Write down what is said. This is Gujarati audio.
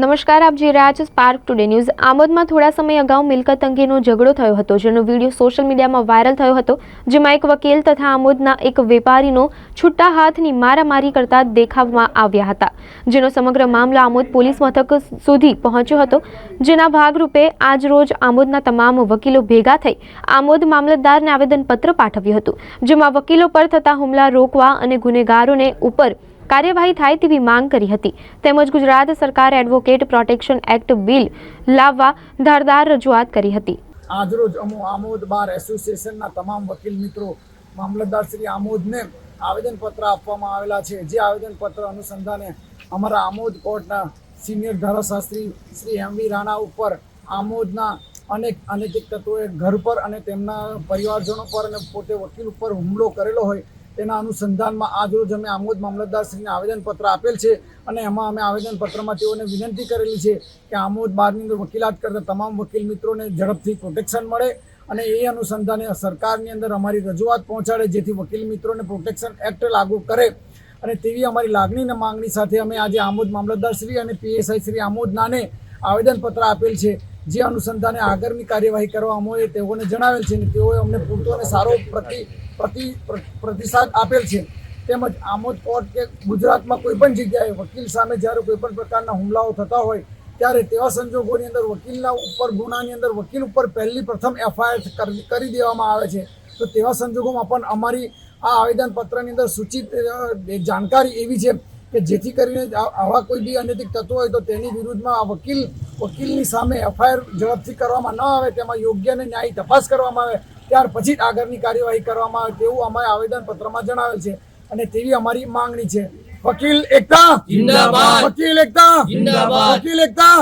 નમસ્કાર, આપ જોઈ રહ્યા છો સ્પાર્ક ટુડે ન્યૂઝ આમોદમાં થોડા સમય અગાઉ મિલકત અંગેનો ઝઘડો થયો હતો, જેનો વીડિયો સોશિયલ મીડિયામાં વાયરલ થયો હતો, જેમાં એક વકીલ તથા આમોદના એક વેપારીનો છૂટા હાથની મારામારી કરતા દેખાવવામાં આવ્યા હતા. જેનો સમગ્ર મામલો આમોદ પોલીસ મથક સુધી પહોંચ્યો હતો. જેના ભાગરૂપે આજરોજ આમોદના તમામ વકીલો ભેગા થઈ આમોદ મામલતદારને આવેદનપત્ર પાઠવ્યું હતું, જેમાં વકીલો પર થતા હુમલા રોકવા અને ગુનેગારોને ઉપર કાર્યવાહી થાય તેવી માંગ કરી હતી. તેમજ ગુજરાત સરકારે એડવોકેટ પ્રોટેક્શન એક્ટ બિલ લાવવા ધારદાર રજૂઆત કરી હતી. આજરોજ અમો આમોદ બાર એસોસિએશનના તમામ વકીલ મિત્રો, મામલતદાર શ્રી આમોદને આવેદનપત્ર આપવામાં આવેલા છે. જે આવેદનપત્ર અનુસંધાને અમારા આમોદ કોર્ટના સિનિયર ધારાશાસ્ત્રી શ્રી એમ વી રાણા ઉપર આમોદના અનેક અનૈતિક તત્વોએ ઘર પર અને તેમના પરિવારજનો પર અને પોતે વકીલ ઉપર હુમલો કરેલો હોય તેના અનુસંધાનમાં આજરોજ અમે આમોદ મામલતદારશ્રીને આવેદનપત્ર આપેલ છે અને એમાં અમે આવેદનપત્રમાં તેઓને વિનંતી કરેલી છે કે આમોદ બારની અંદર વકીલાત કરતા તમામ વકીલ મિત્રોને ઝડપથી પ્રોટેક્શન મળે અને એ અનુસંધાને સરકારની અંદર અમારી રજૂઆત પહોંચાડે જેથી વકીલ મિત્રોને પ્રોટેક્શન એક્ટ લાગુ કરે. અને તેવી અમારી લાગણી અને માંગણી સાથે અમે આજે આમોદ મામલતદાર શ્રી અને પીએસઆઈ શ્રી આમોદ નાને આવેદનપત્ર આપેલ છે. જે અનુસંધાને આગળની કાર્યવાહી કરવા અમે તેઓને જણાવેલ છે અને તેઓએ અમને પૂરતો અને સારો પ્રતિ પ્રતિ, પ્ર- પ્રતિસાદ આપેલ છે. તેમજ આમોદ કોર્ટ કે ગુજરાતમાં કોઈ પણ જગ્યાએ વકીલ સામે જ્યારે કોઈ પણ પ્રકારના હુમલાઓ થતા હોય, ત્યારે તેવા સંજોગોની અંદર વકીલના ઉપર, ગુનાની અંદર વકીલ ઉપર પહેલી પ્રથમ એફઆઈઆર કરી દેવામાં આવે છે. તો તેવા સંજોગોમાં પણ અમારી આ આવેદનપત્રની અંદર સૂચિત જાણકારી એવી છે કે જેથી કરીને આવા કોઈ બી અનૈતિક તત્વો હોય તો તેની વિરુદ્ધમાં આ વકીલ વકીલની સામે એફઆઈઆર ઝડપથી કરવામાં ન આવે તેમાં યોગ્ય અને ન્યાયી તપાસ કરવામાં આવે ત્યાર પછી જ આગળની કાર્યવાહી કરવામાં આવે તેવું અમારે આવેદનપત્રમાં જણાવેલ છે અને તેવી અમારી માંગણી છે. વકીલ એકતા. વકીલ એકતા. વકીલ એકતા?